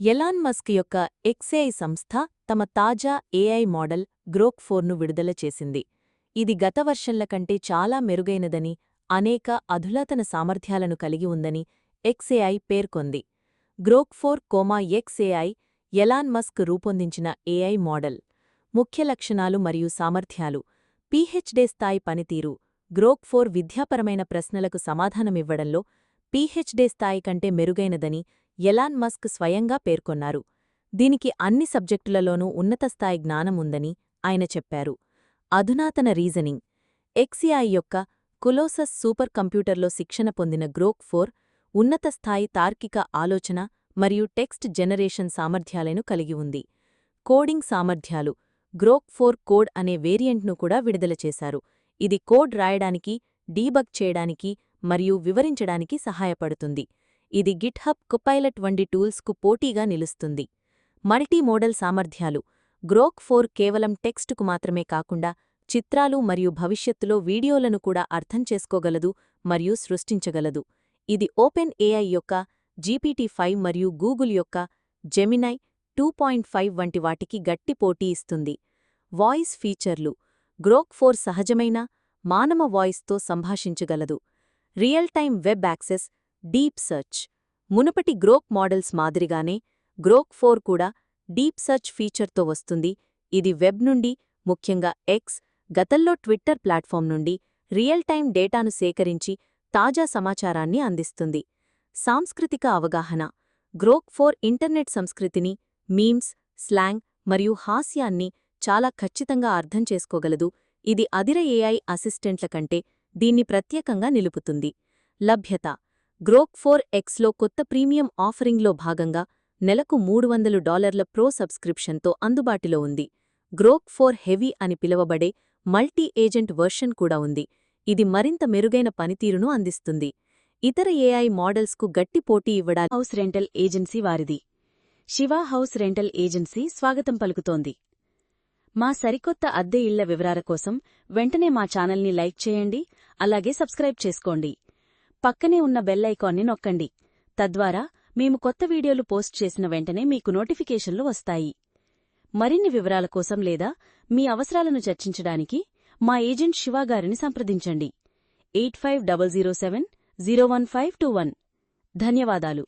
Elon Musk యొక్క xAI సంస్థ తమ తాజా ఏఐ మోడల్ గ్రోక్ ఫోర్ను విడుదల చేసింది. ఇది గత వర్షన్ల కంటే చాలా మెరుగైనదని అనేక అధులతన సామర్థ్యాలను కలిగి ఉందని ఎక్స్ఏఐ పేర్కొంది. Grok four comma xAI Elon Musk రూపొందించిన ఏఐ మోడల్. ముఖ్య లక్షణాలు మరియు సామర్థ్యాలు. పీహెచ్డే స్థాయి పనితీరు. గ్రోక్ ఫోర్ విద్యాపరమైన ప్రశ్నలకు సమాధానమివ్వడంలో పీహెచ్డే స్థాయి కంటే మెరుగైనదని ఎలాన్ మస్క్ స్వయంగా పేర్కొన్నారు. దీనికి అన్ని సబ్జెక్టులలోనూ ఉన్నతస్థాయి జ్ఞానం ఉందని ఆయన చెప్పారు. అధునాతన రీజనింగ్. ఎక్సిఐ యొక్క కులోసస్ సూపర్ కంప్యూటర్లో శిక్షణ పొందిన గ్రోక్ ఫోర్ ఉన్నతస్థాయి తార్కిక ఆలోచన మరియు టెక్స్ట్ జనరేషన్ సామర్థ్యాలను కలిగి ఉంది. కోడింగ్ సామర్థ్యాలు. గ్రోక్ ఫోర్ కోడ్ అనే వేరియంట్ను కూడా విడుదల చేశారు. ఇది కోడ్ రాయడానికి డీబగ్ చేయడానికి మరియు వివరించడానికి సహాయపడుతుంది. ఇది గిట్హబ్ కుపైలట్ వంటి టూల్స్కు పోటీగా నిలుస్తుంది. మల్టీమోడల్ సామర్థ్యాలు గ్రోక్ ఫోర్ కేవలం టెక్స్ట్కు మాత్రమే కాకుండా చిత్రాలు మరియు భవిష్యత్తులో వీడియోలను కూడా అర్థం చేసుకోగలదు మరియు సృష్టించగలదు. ఇది ఓపెన్ ఏఐ యొక్క జీపీటీ ఫైవ్ మరియు గూగుల్ యొక్క జెమినై టూ పాయింట్ ఫైవ్ వంటి వాటికి గట్టి పోటీ ఇస్తుంది. వాయిస్ ఫీచర్లు గ్రోక్ ఫోర్ సహజమైన మానవ వాయిస్తో సంభాషించగలదు. Real time web access deep search. మునుపటి గ్రోక్ మోడల్స్ మాదిరిగానే గ్రోక్ ఫోర్ కూడా డీప్ సెర్చ్ ఫీచర్తో వస్తుంది. ఇది వెబ్ నుండి ముఖ్యంగా ఎక్స్ గతంలో ట్విట్టర్ ప్లాట్ఫామ్ నుండి రియల్ టైమ్ డేటాను సేకరించి తాజా సమాచారాన్ని అందిస్తుంది. సాంస్కృతిక అవగాహన. గ్రోక్ ఫోర్ ఇంటర్నెట్ సంస్కృతిని మీమ్స్ స్లాంగ్ మరియు హాస్యాన్ని చాలా ఖచ్చితంగా అర్థం చేసుకోగలదు. ఇది అదిర ఏఐ అసిస్టెంట్ల కంటే దీన్ని ప్రత్యేకంగా నిలుపుతుంది. లభ్యత. గ్రోక్ ఫోర్ ఎక్స్లో కొత్త ప్రీమియం ఆఫరింగ్లో భాగంగా నెలకు మూడు వందలు డాలర్ల ప్రో సబ్స్క్రిప్షన్తో అందుబాటులో ఉంది. గ్రోక్ ఫోర్ హెవీ అని పిలువబడే మల్టీ ఏజెంట్ వర్షన్ కూడా ఉంది. ఇది మరింత మెరుగైన పనితీరును అందిస్తుంది. ఇతర ఏఐ మోడల్స్కు గట్టి పోటీ ఇవ్వడానికి హౌస్ రెంటల్ ఏజెన్సీ వారిది. శివా హౌస్ రెంటల్ ఏజెన్సీ స్వాగతం పలుకుతోంది. మా సరికొత్త అద్దె ఇళ్ళ వివరాల కోసం వెంటనే మా ఛానల్ని లైక్ చేయండి అలాగే సబ్స్క్రైబ్ చేసుకోండి. పక్కనే ఉన్న బెల్ ఐకాన్ని నొక్కండి. తద్వారా మేము కొత్త వీడియోలు పోస్ట్ చేసిన వెంటనే మీకు నోటిఫికేషన్లు వస్తాయి. మరిన్ని వివరాల కోసం లేదా మీ అవసరాలను చర్చించడానికి మా ఏజెంట్ శివాగారిని సంప్రదించండి. Eight five double zero seven zero one five two one. ధన్యవాదాలు.